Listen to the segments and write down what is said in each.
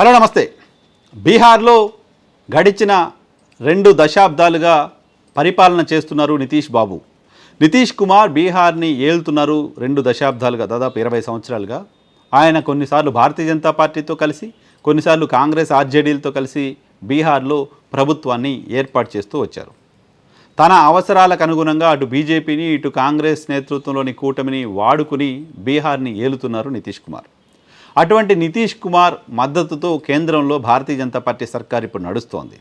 Hello నమస్తే. బీహార్లో గడిచిన రెండు దశాబ్దాలుగా పరిపాలన చేస్తున్నారు నితీష్ బాబు. నితీష్ కుమార్ బీహార్ని ఏలుతున్నారు రెండు దశాబ్దాలుగా దాదాపు ఇరవై సంవత్సరాలుగా. ఆయన కొన్నిసార్లు భారతీయ జనతా పార్టీతో కలిసి కొన్నిసార్లు కాంగ్రెస్ ఆర్జేడీలతో కలిసి బీహార్లో ప్రభుత్వాన్ని ఏర్పాటు చేస్తూ వచ్చారు. తన అవసరాలకు అనుగుణంగా అటు బీజేపీని ఇటు కాంగ్రెస్ నేతృత్వంలోని కూటమిని వాడుకుని బీహార్ని ఏలుతున్నారు నితీష్ కుమార్. అటువంటి నితీష్ కుమార్ మద్దతుతో కేంద్రంలో భారతీయ జనతా పార్టీ సర్కార్ ఇప్పుడు నడుస్తోంది.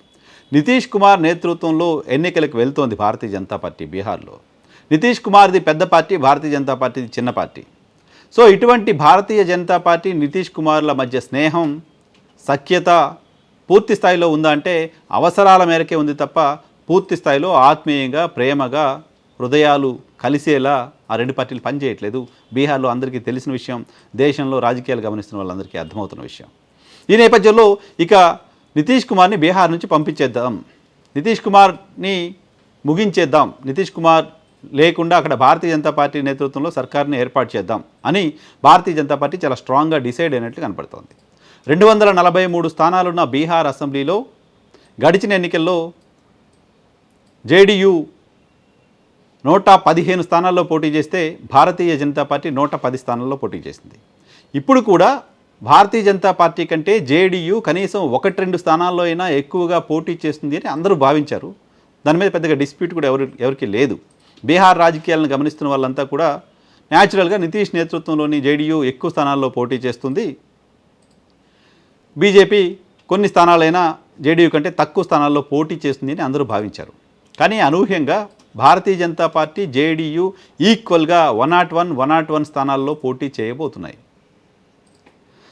నితీష్ కుమార్ నేతృత్వంలో ఎన్నికలకు వెళ్తోంది భారతీయ జనతా పార్టీ బీహార్లో. నితీష్ కుమార్ది పెద్ద పార్టీ భారతీయ జనతా పార్టీది చిన్న పార్టీ. సో ఇటువంటి భారతీయ జనతా పార్టీ నితీష్ కుమార్ల మధ్య స్నేహం సఖ్యత పూర్తి స్థాయిలో ఉందా అంటే అవసరాల మేరకే ఉంది తప్ప పూర్తి స్థాయిలో ఆత్మీయంగా ప్రేమగా హృదయాలు కలిసేలా ఆ రెండు పార్టీలు పనిచేయట్లేదు. బీహార్లో అందరికీ తెలిసిన విషయం దేశంలో రాజకీయాలు గమనిస్తున్న వాళ్ళందరికీ అర్థమవుతున్న విషయం. ఈ నేపథ్యంలో ఇక నితీష్ కుమార్ని బీహార్ నుంచి పంపించేద్దాం. నితీష్ కుమార్ని ముగించేద్దాం. నితీష్ కుమార్ లేకుండా అక్కడ భారతీయ జనతా పార్టీ నేతృత్వంలో సర్కార్ని ఏర్పాటు చేద్దాం అని భారతీయ జనతా పార్టీ చాలా స్ట్రాంగ్గా డిసైడ్ అయినట్లు కనపడుతోంది. రెండు వందల నలభై మూడు స్థానాలున్న బీహార్ అసెంబ్లీలో గడిచిన ఎన్నికల్లో జేడీయూ నూట పదిహేను స్థానాల్లో పోటీ చేస్తే భారతీయ జనతా పార్టీ నూట పది స్థానాల్లో పోటీ చేసింది. ఇప్పుడు కూడా భారతీయ జనతా పార్టీ కంటే జేడీయూ కనీసం ఒకటి రెండు స్థానాల్లో అయినా ఎక్కువగా పోటీ చేస్తుంది అని అందరూ భావించారు. దాని మీద పెద్దగా డిస్ప్యూట్ కూడా ఎవరు ఎవరికి లేదు. బీహార్ రాజకీయాలను గమనిస్తున్న వాళ్ళంతా కూడా న్యాచురల్గా నితీష్ నేతృత్వంలోని జేడీయూ ఎక్కువ స్థానాల్లో పోటీ చేస్తుంది. బీజేపీ కొన్ని స్థానాలైనా జేడీయూ కంటే తక్కువ స్థానాల్లో పోటీ చేస్తుంది అని అందరూ భావించారు. కానీ అనూహ్యంగా భారతీయ జనతా పార్టీ జేడీయూ ఈక్వల్గా one nought one one nought one స్థానాల్లో పోటీ చేయబోతున్నాయి.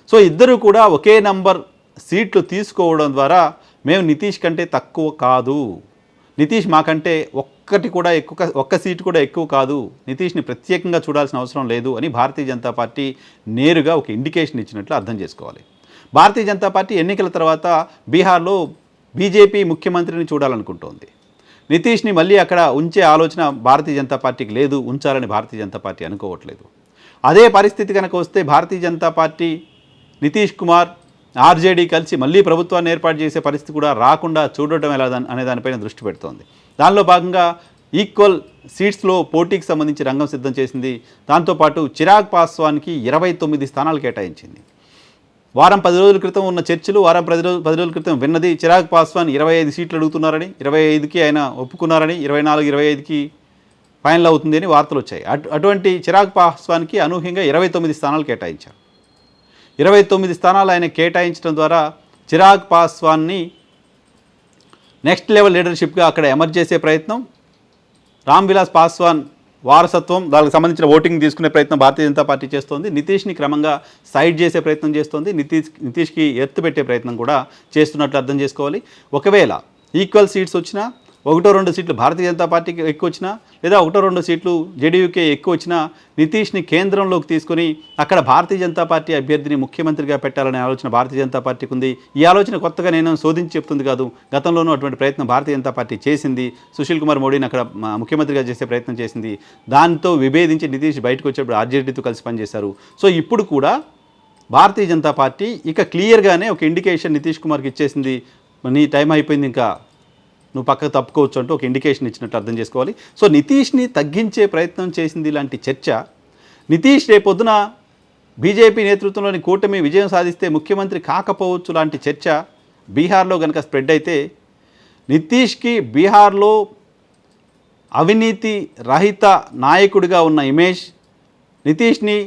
సో ఇద్దరు కూడా ఒకే నంబర్ సీట్లు తీసుకోవడం ద్వారా మేము నితీష్ కంటే తక్కువ కాదు. నితీష్ మాకంటే ఒక్కటి కూడా ఎక్కువ ఒక్క సీటు కూడా ఎక్కువ కాదు. నితీష్ని ప్రత్యేకంగా చూడాల్సిన అవసరం లేదు అని భారతీయ జనతా పార్టీ నేరుగా ఒక ఇండికేషన్ ఇచ్చినట్లు అర్థం చేసుకోవాలి. భారతీయ జనతా పార్టీ ఎన్నికల తర్వాత బీహార్లో బీజేపీ ముఖ్యమంత్రిని చూడాలనుకుంటోంది. నితీష్ని మళ్ళీ అక్కడ ఉంచే ఆలోచన భారతీయ జనతా పార్టీకి లేదు ఉంచాలని భారతీయ జనతా పార్టీ అనుకోవట్లేదు. అదే పరిస్థితి కనుక వస్తే భారతీయ జనతా పార్టీ నితీష్ కుమార్ ఆర్జేడీ కలిసి మళ్ళీ ప్రభుత్వాన్ని ఏర్పాటు చేసే పరిస్థితి కూడా రాకుండా చూడటం ఎలా అనే దానిపైన దృష్టి పెడుతోంది. దానిలో భాగంగా ఈక్వల్ సీట్స్లో పోటీకి సంబంధించి రంగం సిద్ధం చేసింది. దాంతోపాటు చిరాగ్ పాస్వాన్కి ఇరవై తొమ్మిది స్థానాలు కేటాయించింది. వారం పది రోజుల క్రితం ఉన్న చర్చలు వారం పది రోజు పది రోజుల క్రితం విన్నది చిరాగ్ పాస్వాన్ ఇరవై ఐదు సీట్లు అడుగుతున్నారని ఇరవై ఐదుకి ఆయన ఒప్పుకున్నారని ఇరవై నాలుగు ఇరవై ఐదుకి ఫైనల్ అవుతుంది అని వార్తలు వచ్చాయి. అటు అటువంటి చిరాగ్ పాస్వాన్కి అనూహ్యంగా ఇరవై తొమ్మిది స్థానాలు కేటాయించారు. ఇరవై తొమ్మిది స్థానాలు ఆయన కేటాయించడం ద్వారా చిరాగ్ పాస్వాన్ని నెక్స్ట్ లెవెల్ లీడర్షిప్గా అక్కడ ఎమర్జ్ చేసే ప్రయత్నం రామ్ విలాస్ పాస్వాన్ వారసత్వం దానికి సంబంధించిన ఓటింగ్ తీసుకునే ప్రయత్నం భారతీయ జనతా పార్టీ చేస్తోంది. నితీష్ని క్రమంగా సైడ్ చేసే ప్రయత్నం చేస్తోంది. నితీష్ నితీష్కి ఎత్తు పెట్టే ప్రయత్నం కూడా చేస్తున్నట్లు అర్థం చేసుకోవాలి. ఒకవేళ ఈక్వల్ సీట్స్ వచ్చినా ఒకటో రెండు సీట్లు భారతీయ జనతా పార్టీకి ఎక్కువ వచ్చినా లేదా ఒకటో రెండు సీట్లు జేడీయూకే ఎక్కువ వచ్చినా నితీష్ని కేంద్రంలోకి తీసుకొని అక్కడ భారతీయ జనతా పార్టీ అభ్యర్థిని ముఖ్యమంత్రిగా పెట్టాలనే ఆలోచన భారతీయ జనతా పార్టీకి ఉంది. ఈ ఆలోచన కొత్తగా నేను శోధించి చెప్తుంది కాదు గతంలోనూ అటువంటి ప్రయత్నం భారతీయ జనతా పార్టీ చేసింది. సుశీల్ కుమార్ మోడీని అక్కడ ముఖ్యమంత్రిగా చేసే ప్రయత్నం చేసింది. దాంతో విభేదించి నితీష్ బయటకు వచ్చేప్పుడు ఆర్జేడీతో కలిసి పనిచేశారు. సో ఇప్పుడు కూడా భారతీయ జనతా పార్టీ ఇక క్లియర్గానే ఒక ఇండికేషన్ నితీష్ కుమార్కి ఇచ్చేసింది. నీ టైం అయిపోయింది ఇంకా. నువ్వు పక్కకు తప్పుకోవచ్చు అంటూ ఒక ఇండికేషన్ ఇచ్చినట్టు అర్థం చేసుకోవాలి. సో నితీష్ని తగ్గించే ప్రయత్నం చేసింది ఇలాంటి చర్చ. నితీష్ రేపొద్దున బీజేపీ నేతృత్వంలోని కూటమి విజయం సాధిస్తే ముఖ్యమంత్రి కాకపోవచ్చు లాంటి చర్చ బీహార్లో కనుక స్ప్రెడ్ అయితే నితీష్కి బీహార్లో అవినీతి రహిత నాయకుడిగా ఉన్న ఇమేజ్ నితీష్ని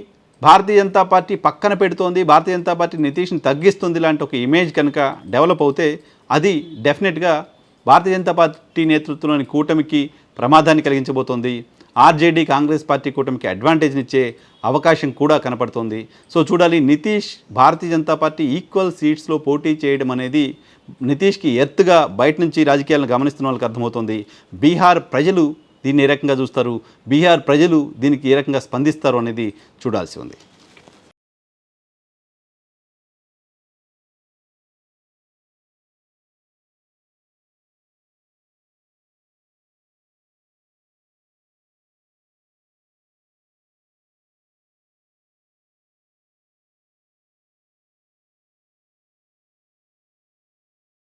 భారతీయ జనతా పార్టీ పక్కన పెడుతోంది భారతీయ జనతా పార్టీ నితీష్ని తగ్గిస్తుంది లాంటి ఒక ఇమేజ్ కనుక డెవలప్ అవుతే అది డెఫినెట్గా భారతీయ జనతా పార్టీ నేతృత్వంలోని కూటమికి ప్రమాదాన్ని కలిగించబోతోంది. ఆర్జేడీ కాంగ్రెస్ పార్టీ కూటమికి అడ్వాంటేజ్ని ఇచ్చే అవకాశం కూడా కనపడుతోంది. సో చూడాలి నితీష్ భారతీయ జనతా పార్టీ ఈక్వల్ సీట్స్లో పోటీ చేయడం అనేది నితీష్కి ఎత్తుగా బయట నుంచి రాజకీయాలను గమనిస్తున్న వాళ్ళకి అర్థమవుతుంది. బీహార్ ప్రజలు దీన్ని ఏ రకంగా చూస్తారు? బీహార్ ప్రజలు దీనికి ఏ రకంగా స్పందిస్తారు అనేది చూడాల్సి ఉంది.